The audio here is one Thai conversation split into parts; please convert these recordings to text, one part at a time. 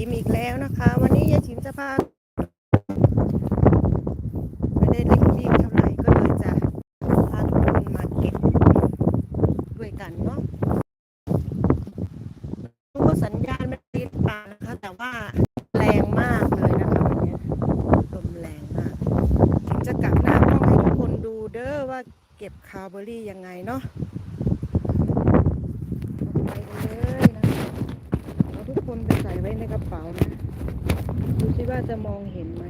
ชิมอีกแล้วนะคะ วันนี้ยายชิมจะพาไม่ได้เร่งรีบเท่าไหร่ก็เลยจะพาทุกคนมาเก็บด้วยกันเนาะรู้ว่าสัญญาณไม่ติดตานะคะ แต่ว่าแรงมากเลยนะคะวันนี้ลมแรงมากถึงจะกลับหน้ากล้องให้ทุกคนดูเด้อว่าเก็บคาวเบอรี่ยังไงเนาะไปกันเลยนะคะ เอาทุกคนไปใส่ไว้ในกระเป๋านะ ดูสิว่าจะมองเห็นไหม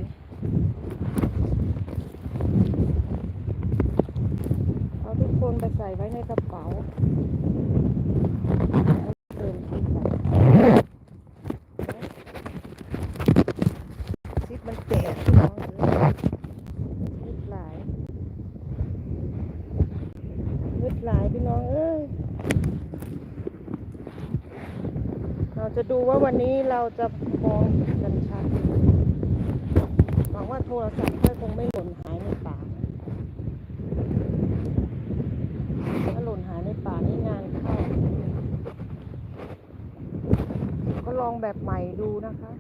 เอาทุกคนไปใส่ไว้ในกระเป๋าเดินซิปไปซิปมันแตกพี่น้องเลยมืดหลายมืดหลายพี่น้องเอ้ย เราจะดูว่าวันนี้เราจะมองกันชัดหวังว่าโทรศัพท์ค่อยคงไม่หล่นหายในป่าถ้าหล่นหายในป่านี่งานเข้า ก็ลองแบบใหม่ดูนะคะ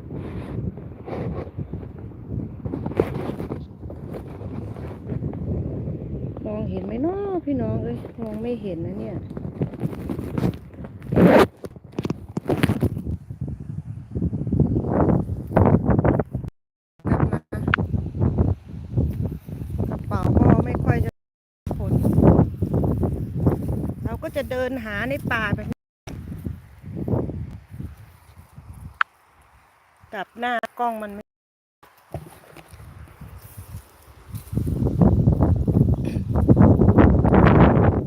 มองเห็นไหมเนาะพี่น้องเอ้ยมองไม่เห็นนะเนี่ย กลับมากระเป๋าก็ไม่ค่อยจะขนเราก็ จะเดินหาในป่าแบบกลับหน้ากล้องมันไม่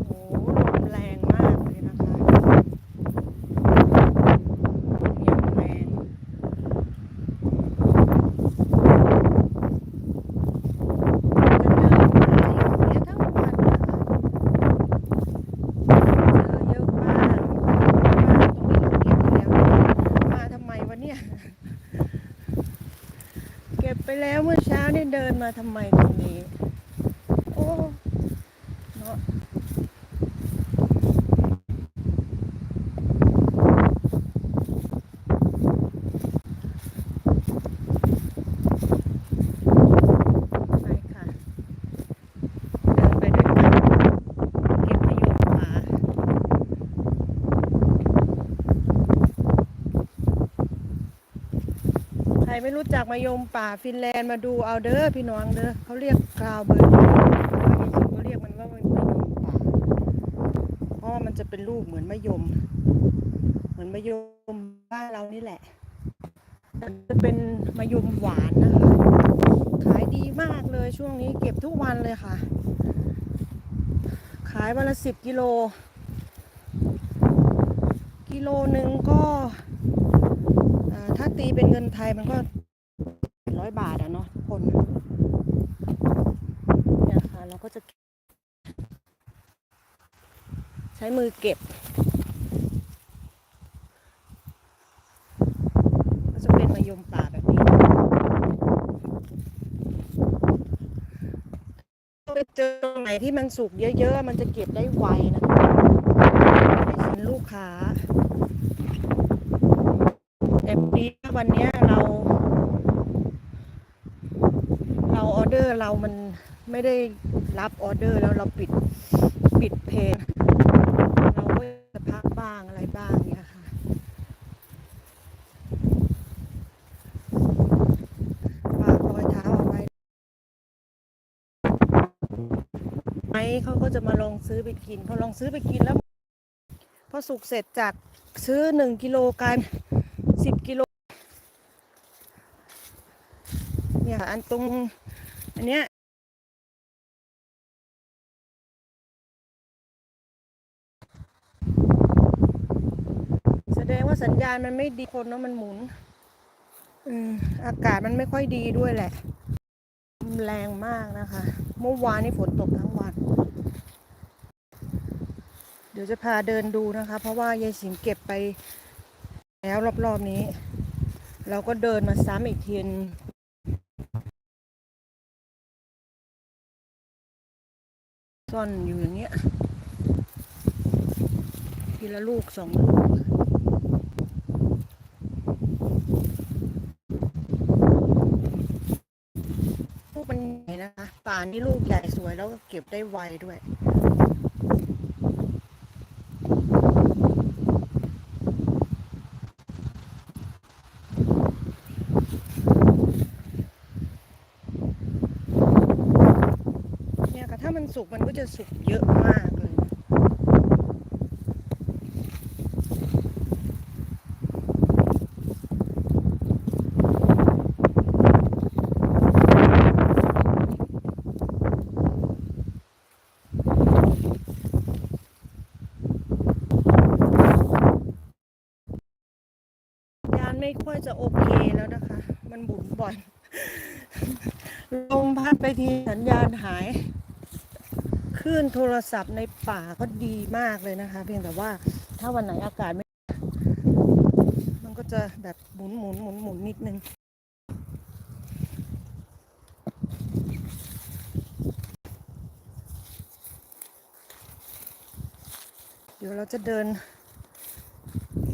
โอ้โหลมแรงมากเลยนะคะลมอย่างแรง จะเดินหาอยู่เนี่ยทั้งวันนะคะเจอเยอะมากมาตรงนี้เราเก็บไปแล้วมาทำไมวะเนี่ย เก็บไปแล้วเมื่อเช้านี่เดินมา ทำไมตรงนี้ โอ้เนาะไปค่ะ เดินไปด้วยกันเก็บประโยชน์ป่าใคร ไม่รู้จักมายมป่าฟินแลนด์มาดูเอาเด้อพี่น้องเด้อเขาเรียกกราวเบอร์รี่เขาเรียกมันว่ามันมะยมป่าเพราะว่ามันจะเป็นลูกเหมือนมะยม เหมือนมะยมบ้านเรานี่แหละแต่จะเป็นมะยมหวานนะคะขายดีมากเลยช่วงนี้เก็บทุกวันเลยค่ะ ขายวันละสิบกิโล กิโลหนึ่งก็ ถ้าตีเป็นเงินไทยมันก็ร้อยบาทอะเนาะทุกคนเนี่ยค่ะเราก็จะ ใช้มือเก็บ ก็จะเป็นมะยมป่าแบบนี้ไปเจอตรงไหนที่มันสุกเยอะๆ มันจะเก็บได้ไวนะคะให้สินลูกค้า แต่ปีวันนี้เรา เราออเดอร์เรามันไม่ได้รับออเดอร์แล้วเราปิดปิดเพจเราก็จะพักบ้างอะไรบ้างเนี่ยค่ะ ฝากรอยเท้าเอาไว้ไหมเขาก็จะมาลองซื้อไปกินพอลองซื้อไปกินแล้วพอสุกเสร็จจากซื้อหนึ่งกิโลกัน สิบกิโล เนี่ยค่ะอันตรง อันเนี้ยแสดงว่าสัญญาณมันไม่ดีคนเนาะมันหมุนอืมอากาศมันไม่ค่อยดีด้วยแหละ แรงมากนะคะ เมื่อวานนี้ฝนตกทั้งวัน เดี๋ยวจะพาเดินดูนะคะ เพราะว่ายายสิงเก็บไป แล้วรอบๆนี้ เราก็เดินมาซ้ำอีกทีนซ่อนอยู่อย่างเงี้ยทีละลูกสองลูกลูกมันใหญ่นะคะป่านี่ลูกใหญ่สวยแล้วก็เก็บได้ไวด้วย สุกมันก็จะสุกเยอะมากเลย ยานไม่ค่อยจะโอเคแล้วนะคะ มันบุ๋นบ่อยลมพัดไปทีสัญญาณหาย คลื่นโทรศัพท์ในป่าก็ดีมากเลยนะคะ เพียงแต่ว่าถ้าวันไหนอากาศไม่ มันก็จะแบบหมุนหมุนหมุนหมุนนิดนึงเดี๋ยวเราจะเดิน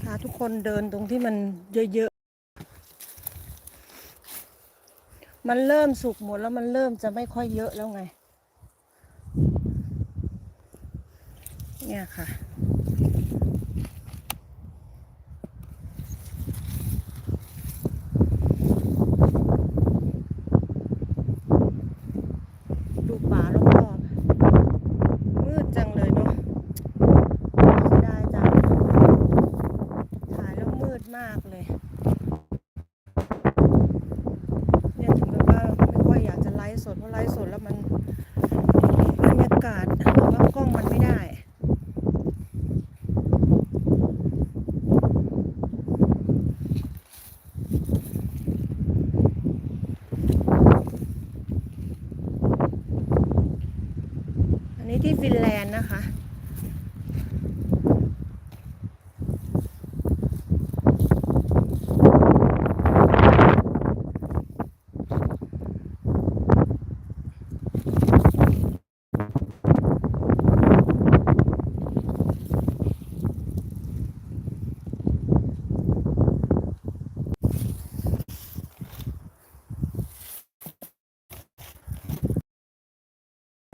พาทุกคนเดินตรงที่มันเยอะๆ มันเริ่มสุกหมดแล้วมันเริ่มจะไม่ค่อยเยอะแล้วไง เนี่ยค่ะ ดูป่ารอบๆมืดจังเลยเนาะเสียดายจัง ถ่ายแล้วมืดมากเลย เนี่ยถึงแบบว่าไม่ค่อยอยากจะไลฟ์สดเพราะไลฟ์สดแล้วมันบรรยากาศหรือว่ากล้องมันไม่ได้ อั นนี้ที่ฟินแลนด์นะคะ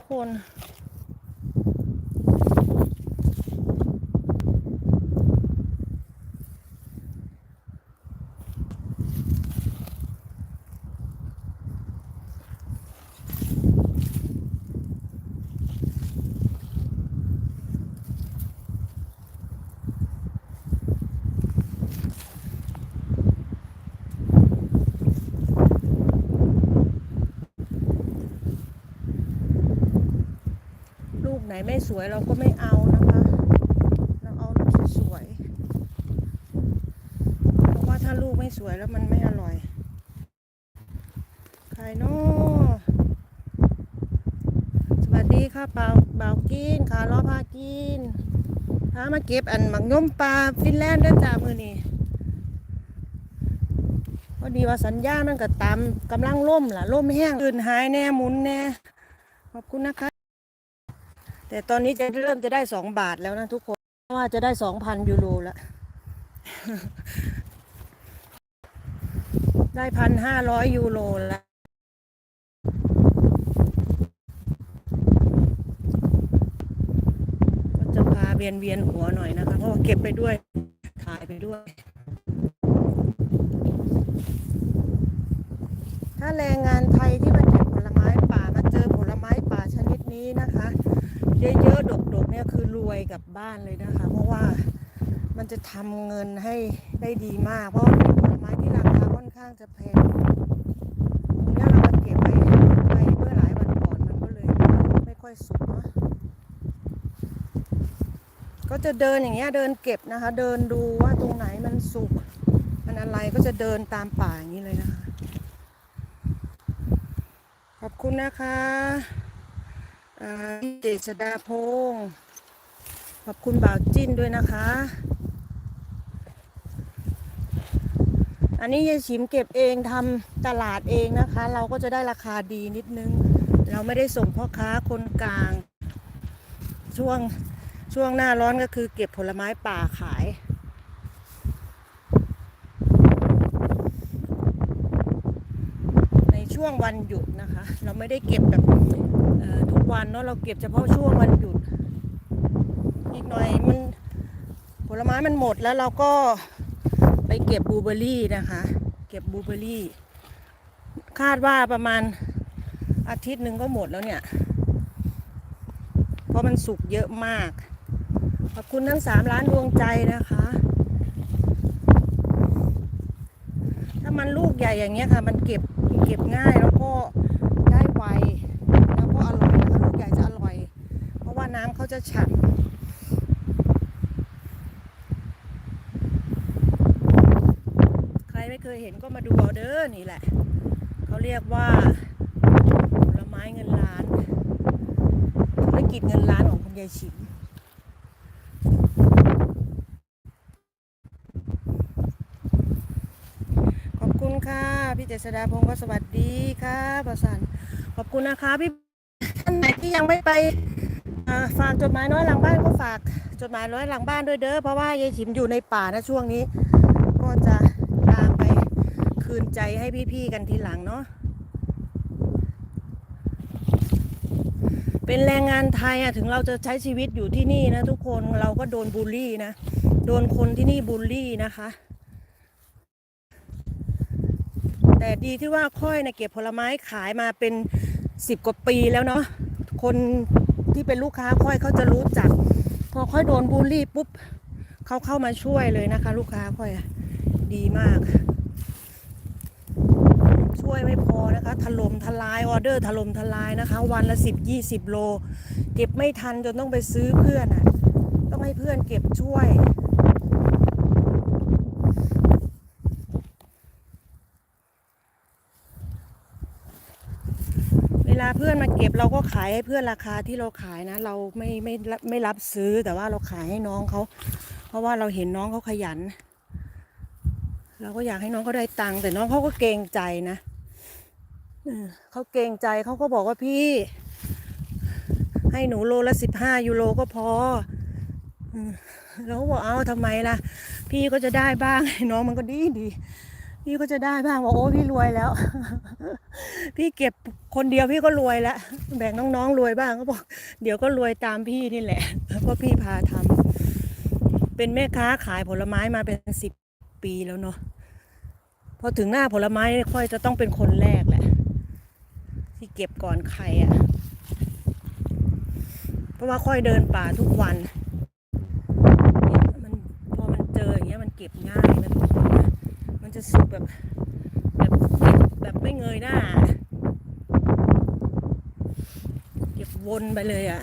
ค นไหนไม่สวยเราก็ไม่เอานะคะเราเอาลูกสวยเพราะว่าถ้าลูกไม่สวยแล้วมันไม่อร่อยใครเนาะสวัสดีค่ะเปล่าเปล่ากินขาล้อพากินพามาเก็บอันหมักย่มปลาฟินแลนด์ด้อจ้ามือนี่พอดีว่าสัญญาณมันก็ตามกำลังล่มล่ะล่มแห้งอื่นหายแน่หมุนแน่ขอบคุณนะคะ แต่ตอนนี้จะเริ่มจะได้สองบาทแล้วนะทุกคนว่าจะได้สองพันยูโรแล้วได้พันห้าร้อยยูโรแล้วก็จะพาเวียนเวียนหัวหน่อยนะคะเพราะเก็บไปด้วยถ่ายไปด้วย ถ้าแรงงาน รวยกับบ้านเลยนะคะ เพราะว่ามันจะทำเงินให้ได้ดีมาก เพราะผลไม้ที่ราคาค่อนข้างจะแพงเนี่ยเราเก็บไว้ไปเมื่อหลายวันก่อนมันก็เลยไม่ค่อยสุกนะก็จะเดินอย่างเงี้ยเดินเก็บนะคะ เดินดูว่าตรงไหนมันสุก มันอะไรก็จะเดินตามป่าอย่างนี้เลยนะคะ ขอบคุณนะคะเจษดาพงศ์ ขอบคุณบ่าวจิ้นด้วยนะคะ อันนี้ยายฉิมเก็บเองทำตลาดเองนะคะ เราก็จะได้ราคาดีนิดนึง เราไม่ได้ส่งพ่อค้าคนกลาง ช่วงช่วงหน้าร้อนก็คือเก็บผลไม้ป่าขายในช่วงวันหยุดนะคะ เราไม่ได้เก็บแบบทุกวันเนาะเราเก็บเฉพาะช่วงวันหยุด กหน่อยมันผลไม้มันหมดแล้วเราก็ไปเก็บบูเบอรี่นะคะ เก็บบูเบอรี่ คาดว่าประมาณอาทิตย์หนึ่งก็หมดแล้วเนี่ย เพราะมันสุกเยอะมาก ขอบคุณทั้งสามล้านดวงใจนะคะ ถ้ามันลูกใหญ่อย่างเงี้ยค่ะ มันเก็บเก็บง่ายแล้วก็ได้ไวแล้วก็อร่อยนะลูกใหญ่จะอร่อย เพราะว่าน้ำเขาจะฉ่ำใครไม่เค ยเห็นก็มาดูเอาเด้อนี่แหละ เขาเรียกว่าผลไม้เงินล้านธุรกิจเงินล้านของคุณยายชิมขอบคุณค่ะ พี่เจษดาพงศ์ก็สวัสดีค่ะประสันขอบคุณนะคะพี่ท่านไหนที่ยังไม่ไปฝากจดหมายน้อยหลังบ้านก็ฝากจดหมายน้อยหลังบ้านด้วยเด้อเพราะว่ายายฉิมอยู่ในป่านะช่วงนี้ ก็จะ คืนใจให้พี่ๆกันทีหลังเนาะเป็นแรงงานไทยอะถึงเราจะใช้ชีวิตอยู่ที่นี่นะทุกคนเราก็โดนบูลลี่นะ โดนคนที่นี่บูลลี่นะคะ แต่ดีที่ว่าค่อยนะเก็บผลไม้ขายมาเป็นสิบกว่าปีแล้วเนาะคนที่เป็นลูกค้าค่อยเขาจะรู้จัก พอค่อยโดนบูลลี่ปุ๊บเขาเข้ามาช่วยเลยนะคะ ลูกค้าค่อยดีมาก ช่วยไม่พอนะคะถล่มทลายออเดอร์ถล่มทลายนะคะ วันละสิบยี่สิบโล เก็บไม่ทันจนต้องไปซื้อเพื่อนอะต้องให้เพื่อนเก็บช่วย เวลาเพื่อนมาเก็บเราก็ขายให้เพื่อนราคาที่เราขายนะ เราไม่ไม่ไม่ไม่รับซื้อแต่ว่าเราขายให้น้องเขา เพราะว่าเราเห็นน้องเขาขยันเราก็อยากให้น้องเขาได้ตังค์แต่น้องเขาก็เกรงใจนะ เขาเกรงใจเขาก็บอกว่าพี่ ให้หนูโลละสิบห้ายูโรก็พอเออเราก็บอกเอาทำไมล่ะ พี่ก็จะได้บ้างน้องมันก็ดีดีพี่ก็จะได้บ้างบอกโอ้พี่รวยแล้ว พี่เก็บคนเดียวพี่ก็รวยแล้วแบ่งน้องๆรวยบ้างก็บอก เดี๋ยวก็รวยตามพี่นี่แหละเพราะพี่พาทำเป็นแม่ค้าขายผลไม้มาเป็นสิบปีแล้วเนาะพอถึงหน้าผลไม้ค่อยจะต้องเป็นคนแรก ที่เก็บก่อนใครอะ่ะ เพราะว่าค่อยเดินป่าทุกวันเนี่ยมันพอมันเจออย่างเงี้ยมันเก็บง่ายนะทุกคนนะมันจะสุกแบบแบบแบบไม่เงยหน้า เก็บวนไปเลยอะ่ะ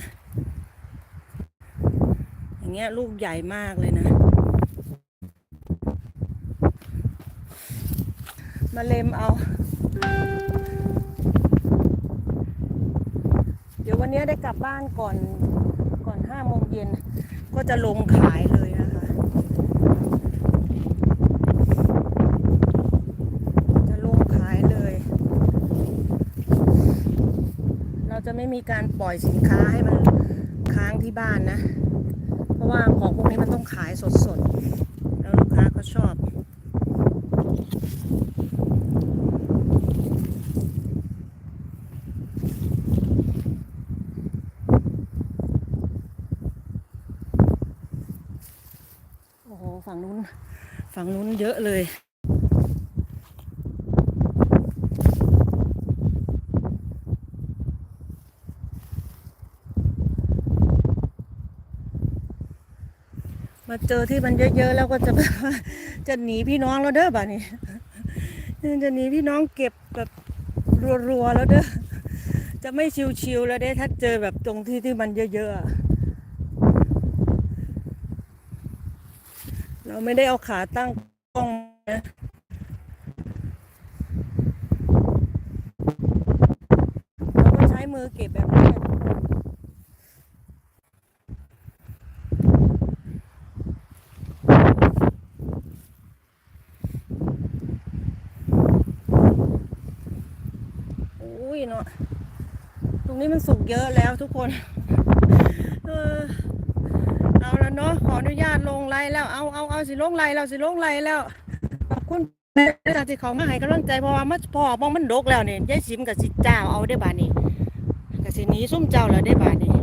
อย่างเงี้ยลูกใหญ่มากเลยนะมาเล็มเอา เดี๋ยววั นนี้ได้กลับบ้านก่อนก่อนห้าโมงเย็นก็จะลงขายเลยนะคะ จะลงขายเลย เราจะไม่มีการปล่อยสินค้าให้มันค้างที่บ้านนะ เพราะว่าของพวกนี้มันต้องขายสดๆ แล้วลูกค้าก็ชอบ โอ้โห ฝั่งนู้น ฝั่งนู้นเยอะเลยมาเจอที่มันเยอะๆแล้วก็จะแบบว่าจะหนีพี่น้องแล้วเด้อบ่านี้จะหนีพี่น้องเก็บแบบรัวๆแล้วเด้อจะไม่ชิวๆแล้วเด้ถ้าเจอแบบตรงที่ที่มันเยอะๆอะ เราไม่ได้เอาขาตั้งกล้องนะเราก็ใช้มือเก็บแบบนี้อุ้ยเนาะ ตรงนี้มันสุกเยอะแล้วทุกคน เออ เอาแล้วเนาะขออนุญาตลงไลน์แล้วเอาเอาเอาสิลงไลน์แล้วสิลงไลน์แล้วขอบคุณเรื่องที่เขามาให้กำลังใจเพราะว่ามันพอมองมันดกแล้วเนี่ยยายสิมกับสิเจ้าเอาได้บาดนี้กับสินี้ซุ่มเจ้าแล้วได้บาดนี้